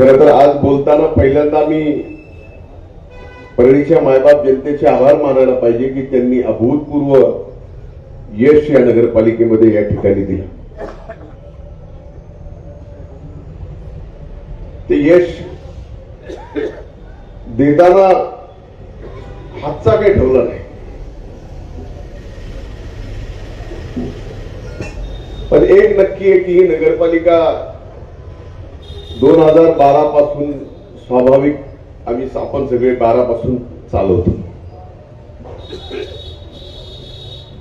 खर तर आज बोलताना पहिल्यांदा मी परळीच्या मायबाप जनतेचे आभार मानायला पाहिजे की त्यांनी अभूतपूर्व यश या नगरपालिकेमध्ये या ठिकाणी दिलं. ते यश देताना हातचा काही ठरला नाही. पण एक नक्की आहे की ही नगरपालिका दोन हजार बारा पासून स्वाभाविक आम्ही आपण सगळे बारा पासून चालवतो.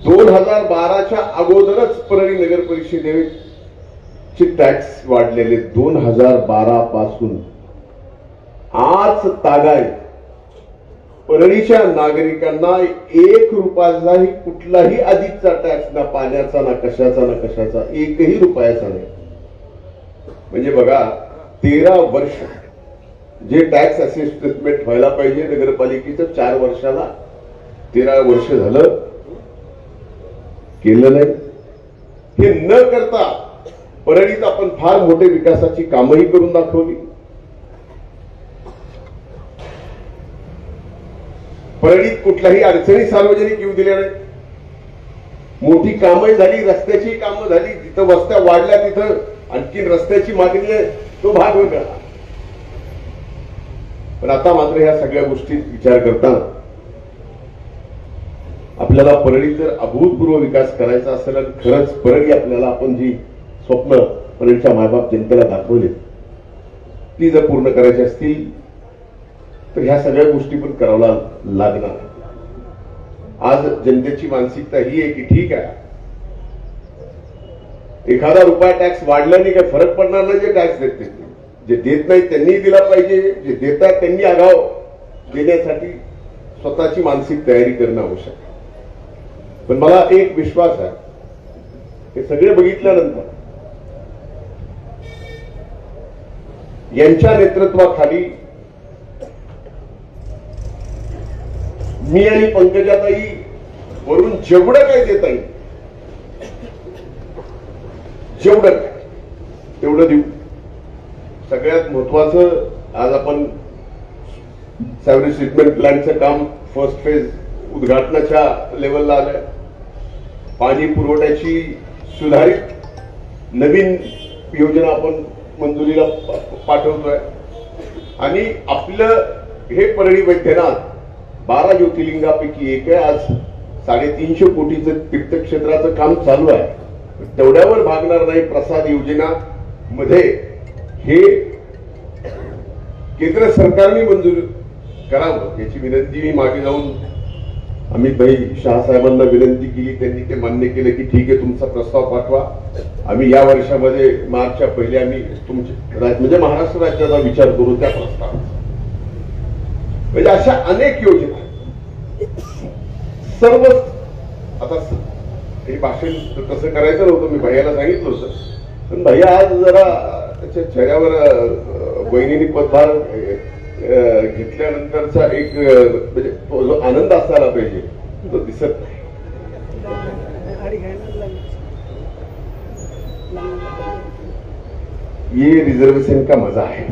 दोन हजार बाराच्या अगोदरच परळी नगर परिषदेचे टॅक्स वाढलेले दोन हजार बारा पासून. आज तागाय परळीच्या नागरिकांना एक रुपयाचाही कुठलाही अधिकचा टॅक्स ना पाण्याचा ना कशाचा ना कशाचा एकही रुपयाचा नाही. म्हणजे बघा तेरा वर्ष जे टॅक्स असेसमेंट व्हायला पाहिजे नगरपालिकेचं चार वर्षाला तेरा वर्ष झालं केलं नाही. हे न करता परळीत आपण फार मोठे विकासाची कामही करून दाखवली. परळीत कुठल्याही अडचणी सार्वजनिक येऊ दिल्या नाही मोठी कामही झाली रस्त्याची कामं झाली जिथं वस्त्या वाढल्या तिथं आणखी रस्त्याची मागणी आहे. तो भाग वेगळा पण आता मात्र ह्या सगळ्या गोष्टीत विचार करताना आपल्याला परळी जर अभूतपूर्व विकास करायचा असेल तर खरंच परळी आपल्याला आपण जी स्वप्न परळीच्या मायबाप जनतेला दाखवली ती जर पूर्ण करायची असतील तर ह्या सगळ्या गोष्टी पण कराव्या लागणार. आज जनतेची मानसिकता ही आहे की ठीक आहे एखादा रुपया टॅक्स वाढल्याने काही फरक पडणार नाही जे टॅक्स देत नाही. जे देत नाही त्यांनी दिला पाहिजे. जे देतात त्यांनी आगाव देण्यासाठी स्वतःची मानसिक तयारी करणं आवश्यक आहे. पण मला एक विश्वास आहे. हे सगळे बघितल्यानंतर यांच्या नेतृत्वाखाली मी आणि पंकजाताई वरून जेवढं काही देता येईल जेवढं तेवढं देऊ. सगळ्यात महत्वाचं आज आपण सॅवरेज ट्रीटमेंट प्लॅनचं काम फर्स्ट फेज उद्घाटनाच्या लेवलला आलंय. पाणी पुरवठ्याची सुधारित नवीन योजना आपण मंजुरीला पाठवतोय. आणि आपलं हे परळी वैद्यनाथ बारा ज्योतिर्लिंगापैकी एक आहे. आज साडेतीनशे कोटीचं तीर्थक्षेत्राचं काम चालू आहे. तेवढ्यावर भागणार नाही प्रसाद योजना मध्ये. हे केंद्र सरकारने मंजूर करावं याची विनंती मी मागे जाऊन अमित भाई शहासाहेबांना विनंती केली त्यांनी ते मान्य केलं की ठीक आहे तुमचा प्रस्ताव पाठवा. आम्ही या वर्षामध्ये मार्चच्या पहिले आम्ही तुमचे म्हणजे महाराष्ट्र राज्याचा विचार करू त्या प्रस्तावाचा. म्हणजे अशा अनेक योजना सर्व आता हे भाषण तसं करायचं नव्हतं मी भैयाला सांगितलं होतं. पण भैया आज जरा त्याच्या चेहऱ्यावर बहिणीने पदभार घेतल्यानंतरचा एक म्हणजे तो जो आनंद असायला पाहिजे तो दिसत नाही. ये रिजर्वेशन का मजा है